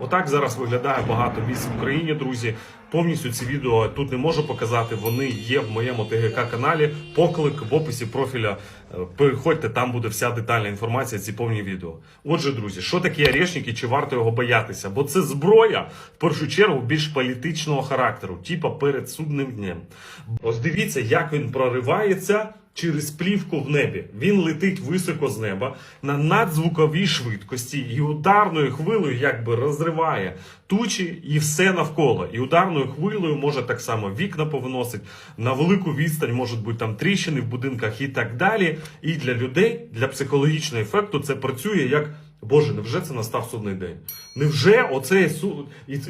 Отак зараз виглядає багато місць в Україні, друзі. Повністю ці відео тут не можу показати. Вони є в моєму ТГК каналі. Поклик в описі профіля. Е, Переходьте, там буде вся детальна інформація. Ці повні відео. Отже, друзі, що таке орешник і чи варто його боятися? Бо це зброя в першу чергу більш політичного характеру, типа перед судним днем. Ось дивіться, як він проривається через плівку в небі. Він летить високо з неба на надзвуковій швидкості і ударною хвилею якби розриває тучі і все навколо. І ударною хвилею може так само вікна повиносить, на велику відстань можуть бути там тріщини в будинках і так далі. І для людей, для психологічного ефекту, це працює як. Боже, невже це настав судний день? Невже оцей суд,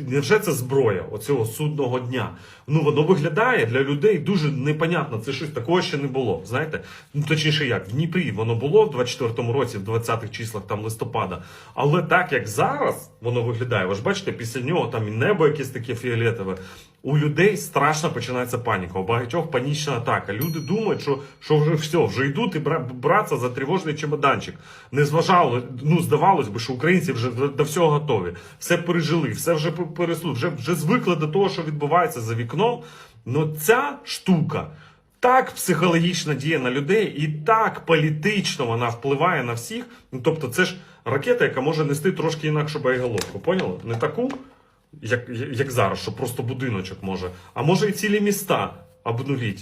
невже це зброя оцього судного дня? Ну воно виглядає для людей дуже непонятно. Це щось такого ще не було. Знаєте? Ну точніше, як в Дніпрі воно було в 24-му році, в 20-х числах там листопада. Але так як зараз воно виглядає, ви ж бачите, після нього там і небо якесь таке фіолетове. У людей страшно починається паніка. У багатьох панічна атака. Люди думають, що, що вже все, вже йдуть і бра- братися за тривожний чемоданчик. Не зважало, ну здавалось би, що українці вже до, всього готові, все пережили, все вже п- вже, вже звикли до того, що відбувається за вікном. Ну ця штука. Так психологічно діє на людей, і так політично вона впливає на всіх. Ну тобто, це ж ракета, яка може нести трошки інакшу боєголовку. Поняли? Не таку, як, як зараз, що просто будиночок може, а може і цілі міста обнуліть.